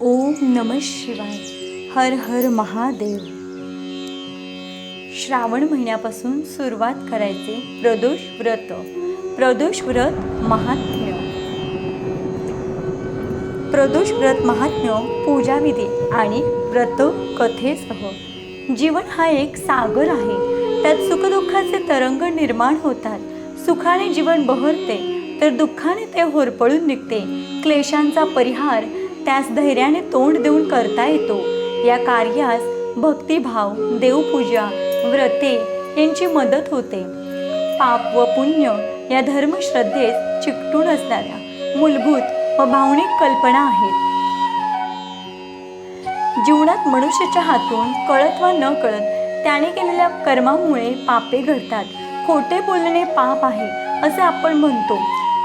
ओम नम शिवाय. हर हर महादेव. श्रावण महिन्यापासून सुरुवात करायचे प्रदोष व्रत. प्रदोष व्रत महात्म्य. प्रदोष व्रत महात्म्य पूजाविधी आणि व्रत कथेसह जीवन हा एक सागर आहे. त्यात सुखदुःखाचे तरंग निर्माण होतात. सुखाने जीवन बहरते तर दुःखाने ते होरपळून निघते. क्लेशांचा परिहार त्यास धैर्याने तोंड देऊन करता येतो. या कार्यास भक्तिभाव देवपूजा व्रते यांची मदत होते. पाप व पुण्य या धर्मश्रद्धेत चिकटून असणाऱ्या मूलभूत व भावनिक कल्पना आहेत. जीवनात मनुष्याच्या हातून कळत व न कळत त्याने केलेल्या कर्मामुळे पापे घडतात. खोटे बोलणे पाप आहे असे आपण म्हणतो.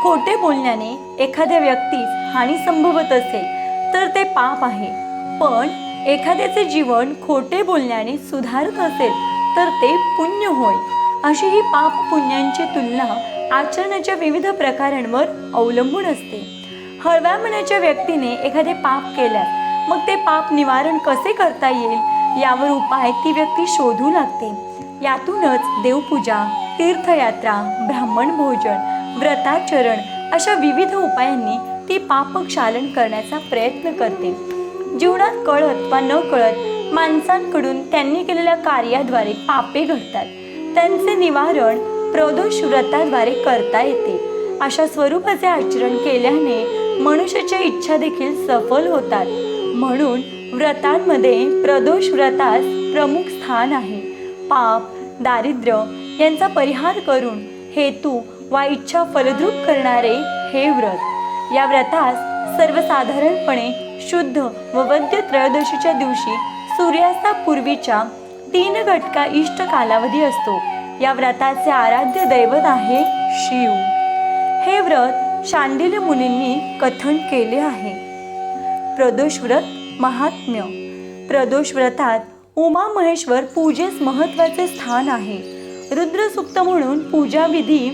खोटे बोलण्याने एखाद्या व्यक्तीस हानी संभवत असेल तर ते पाप आहे. पण एखाद्याचे जीवन खोटे बोलण्याने सुधारत असेल तर ते पुण्य होय. अशी ही पाप पुण्यांची तुलना आचरणाच्या विविध प्रकारांवर अवलंबून असते. हळव्या मनाच्या व्यक्तीने एखादे पाप केल्यास मग ते पाप निवारण कसे करता येईल? यावर उपाय ती व्यक्ती शोधू लागते. यातूनच देवपूजा तीर्थयात्रा ब्राह्मण भोजन व्रताचरण अशा विविध उपायांनी ती पापक्षालन करण्याचा प्रयत्न करते. जीवनात कळत वा न कळत माणसांकडून त्यांनी केलेल्या कार्याद्वारे पापे घडतात. त्यांचे निवारण प्रदोष व्रताद्वारे करता येते. अशा स्वरूपाचे आचरण केल्याने मनुष्याच्या इच्छा देखील सफल होतात. म्हणून व्रतांमध्ये प्रदोष व्रतास प्रमुख स्थान आहे. पाप दारिद्र्य यांचा परिहार करून हेतू वा इच्छा फलद्रूप करणारे हे व्रत. या व्रतास सर्वसाधारणपणे शुद्ध व वद्य त्रयोदशीच्या दिवशी सूर्यास्तापूर्वीच्या तीन घटका इष्ट कालावधी असतो. या व्रताचे आराध्य दैवत आहे शिव. हे व्रत शांडिल्य मुनींनी कथन केले आहे. प्रदोष व्रत महात्म्य. प्रदोष व्रतात उमा महेश्वर पूजेस महत्त्वाचे स्थान आहे. रुद्रसुक्त म्हणून पूजाविधी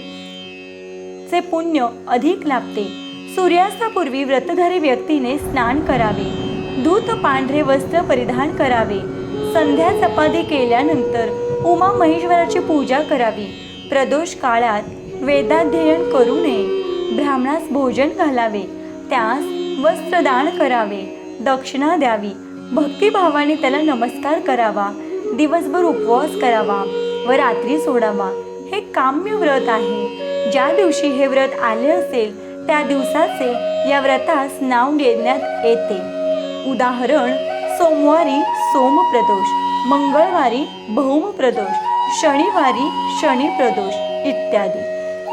चे पुण्य अधिक लाभते. सूर्यास्तापूर्वी व्रतधारी व्यक्तीने स्नान करावे. धूत पांढरे वस्त्र परिधान करावे. संध्या चपाती केल्यानंतर उमा महेश्वराची पूजा करावी. प्रदोष काळात वेदाध्ययन करू नये. ब्राह्मणास भोजन घालावे. त्यास वस्त्रदान करावे. दक्षिणा द्यावी. भक्तिभावाने त्याला नमस्कार करावा. दिवसभर उपवास करावा व रात्री सोडावा. हे काम्य व्रत आहे. ज्या दिवशी हे व्रत आले असेल त्या दिवसाचे या व्रतास नाव देण्यात येते. उदाहरण सोमवारी सोमप्रदोष मंगळवारी भौमप्रदोष शनिवारी शनिप्रदोष इत्यादी.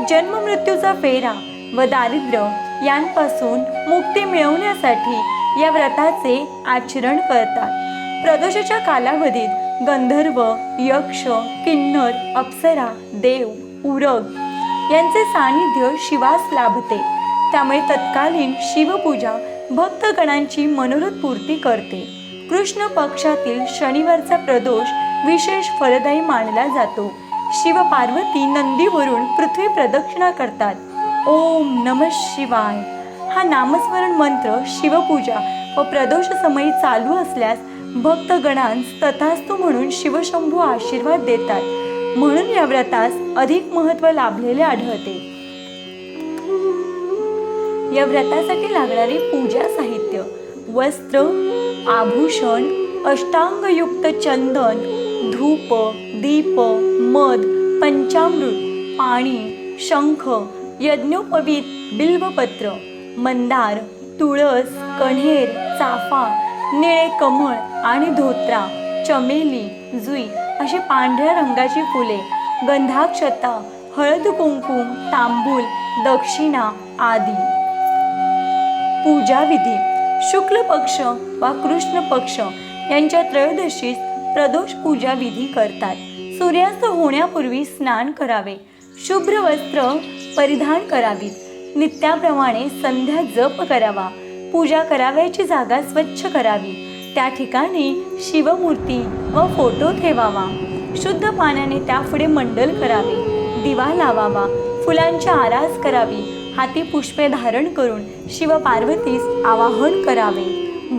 जन्म मृत्यूचा फेरा व दारिद्र्य यांपासून मुक्ती मिळवण्यासाठी या व्रताचे आचरण करतात. प्रदोषाच्या कालावधीत गंधर्व यक्ष किन्नर अप्सरा देव उरग यांचे सानिध्य शिवास लाभते. त्यामुळे तत्कालीन शिवपूजा भक्तगणांची मनोरथ पूर्ती करते. कृष्ण पक्षातील शनिवारचा प्रदोष विशेष फलदायी मानला जातो. शिव पार्वती नंदीवरून पृथ्वी प्रदक्षिणा करतात. ओम नम शिवाय. हा नामस्मरण मंत्र शिवपूजा व प्रदोष समयी चालू असल्यास भक्तगणांस तथास्तु म्हणून शिवशंभू आशीर्वाद देतात. म्हणून या व्रतास अधिक महत्त्व लाभलेले आढळते. या व्रतासाठी लागणारे पूजा साहित्य वस्त्र आभूषण अष्टांगयुक्त चंदन धूप दीप मध पंचामृत पाणी शंख यज्ञोपवीत बिल्वपत्र मंदार तुळस कण्हेर चाफा निळे कमळ आणि धोत्रा चमेली जुई अशी पांढऱ्या रंगाची फुले गंधाक्षता हळद कुंकुम तांबूल दक्षिणा आदी. पूजाविधी शुक्ल पक्ष वा कृष्ण पक्ष यांच्या त्रयोदशीस प्रदोष पूजा विधी करतात. सूर्यास्त होण्यापूर्वी स्नान करावे. शुभ्र वस्त्र परिधान करावीत. नित्याप्रमाणे संध्या जप करावा. पूजा करावयाची जागा स्वच्छ करावी. त्या ठिकाणी शिवमूर्ती व फोटो ठेवावा. शुद्ध पाण्याने त्यापुढे मंडल करावे. दिवा लावावा. फुलांची आरास करावी. हाती पुष्पे धारण करून शिव पार्वतीस आवाहन करावे.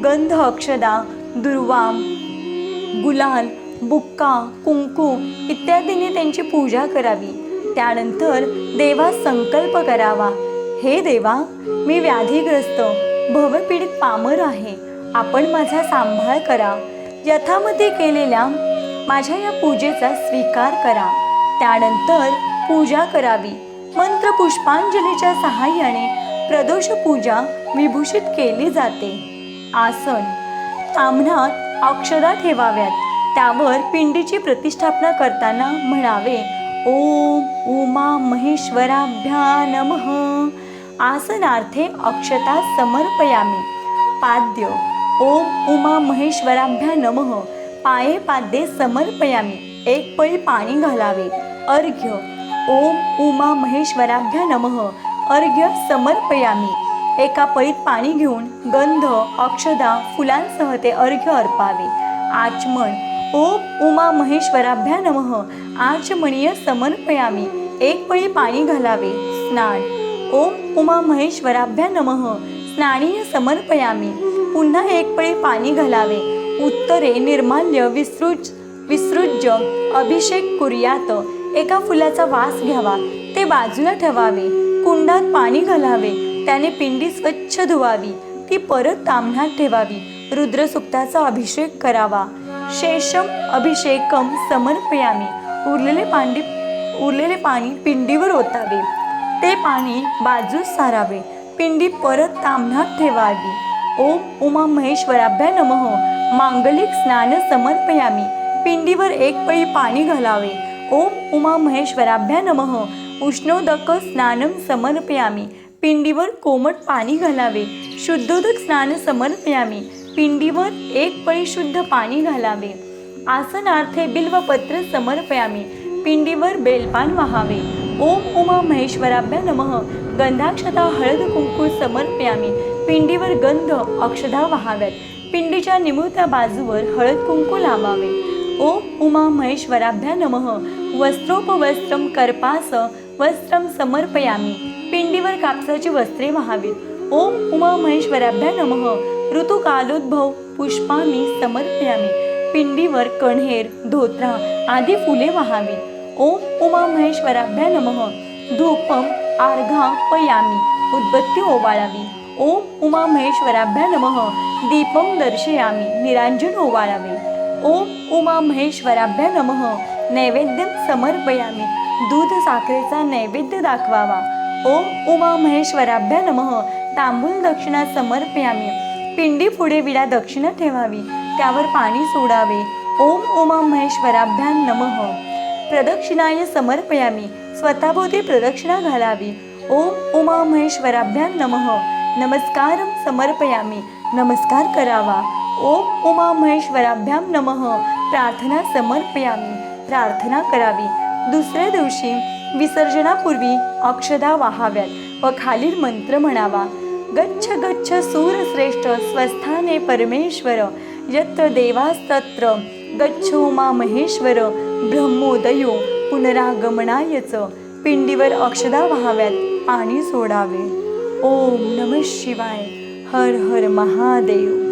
गंध अक्षदा दुर्वाम गुलाल बुक्का कुंकू इत्यादीने त्यांची पूजा करावी. त्यानंतर देवा संकल्प करावा. हे देवा मी व्याधीग्रस्त भवपीडित पामर आहे. आपण माझा सांभाळ करा. यथामध्ये केलेल्या माझ्या या पूजेचा स्वीकार करा. त्यानंतर पूजा करावी. मंत्र पुष्पांजलीच्या सहाय्याने प्रदोष पूजा विभूषित केली जाते. आसन. ताम्हणात अक्षरा ठेवाव्यात. त्यावर पिंडीची प्रतिष्ठापना करताना म्हणावे ओम उमा महेश्वराभ्या नमः. आसनार्थे अक्षता समर्पयामी. पाद्य. ओम उमा महेश्वराभ्या नमः. पाये पाद्ये समर्पयामी. एक पळी पाणी घालावे. अर्घ्य. ओम उमा महेश्वराभ्या नमः. अर्घ्य समर्पयामी. एका पळीत पाणी घेऊन गंध अक्षदा फुलांसह ते अर्घ्य अर्पावे. आचमन. ओम उमा महेश्वराभ्या नमः. आचमणीय समर्पयामी. एक पळी पाणी घालावे. स्नान. ओम उमा महेश्वराभ्या नमः. स्नानीय समर्पयामी. पुन्हा एक पळी पाणी घालावे. उत्तरे निर्माल्य विसृज विसृज्य अभिषेक कुर्यात. एका फुलाचा वास घ्यावा. ते बाजूला ठेवावे. कुंडात पाणी घालावे. त्याने पिंडी स्वच्छ धुवावी. ती परत तांबण्यात ठेवावी. रुद्रसुक्ताचा अभिषेक करावा. शेषम अभिषेकम समर्पयामी. उरलेले पांडी उरलेले पाणी पिंडीवर ओतावे. ते पाणी बाजूस सारावे. पिंडी परत तांबण्यात ठेवावी. ओम उमा महेश्वराभ्या नमः. मांगलिक स्नान समर्पयामी. पिंडीवर एक पळी पाणी घालावे. ओम उमा महेश्वराभ्या नमः. उष्णोदक स्नानम समर्पयामी. पिंडीवर कोमट पाणी घालावे. शुद्धोदक स्नान समर्पयामी. पिंडीवर एक पळी शुद्ध पाणी घालावे. आसनार्थे बिल्वपत्र समर्पयामी. पिंडीवर बेलपान वाहावे. ओम उमा महेश्वराभ्या नमः. गंधाक्षता हळद कुंकू समर्पयामी. पिंडीवर गंध अक्षदा वहाव्यात. पिंडीच्या निमुळत्या बाजूवर हळद कुंकू लावावे. ओम उमा महेश्वराभ्या नमः. वस्त्रोपवस्त्रम कर्पास वस्त्रम समर्पयामी. पिंडीवर कापसाची वस्त्रे व्हावीत. ओम उमा महेश्वराभ्या नमः. ऋतुकालोद्भव पुष्पामी समर्पयामी. पिंडीवर कण्हेर धोत्रा आदी फुले व्हावीत. ओम उमा महेश्वराभ्या नमः. धूपम आर्घा पयामी उद्बत्ती ओवाळावी. ओम उमा महेश्वराभ्या नमः. दीपम दर्शयामी. निरांजन ओवाळावे. ओम उमा महेश्वराभ्या नमः. नैवेद्यम समर्पयामी. दूध साखरेचा नैवेद्य दाखवावा. ओम उमा महेश्वराभ्या नमः. तांबूल दक्षिणा समर्पयामी. पिंडी पुढे विडा दक्षिणा ठेवावी. त्यावर पाणी सोडावे. ओम उमा महेश्वराभ्या नमः. प्रदक्षिणाय समर्पयामी. स्वतःभोवती प्रदक्षिणा घालावी. ओम उमा महेश्वराभ्या नमः. नमस्कार समर्पयामी. नमस्कार करावा. ओम उमा महेश्वराभ्याम नमः. प्रार्थना समर्पयामी. प्रार्थना करावी. दुसऱ्या दिवशी विसर्जनापूर्वी अक्षदा वाहाव्यात व खालील मंत्र म्हणावा. गच्छ गच्छ सूरश्रेष्ठ स्वस्थाने परमेश्वर यत्र देवास्तत्र गच्छ उमा महेश्वर ब्रह्मोदयो पुनरागमनायच. पिंडीवर अक्षदा व्हाव्यात पाणी सोडावे. ओम नम शिवाय. हर हर महादेव.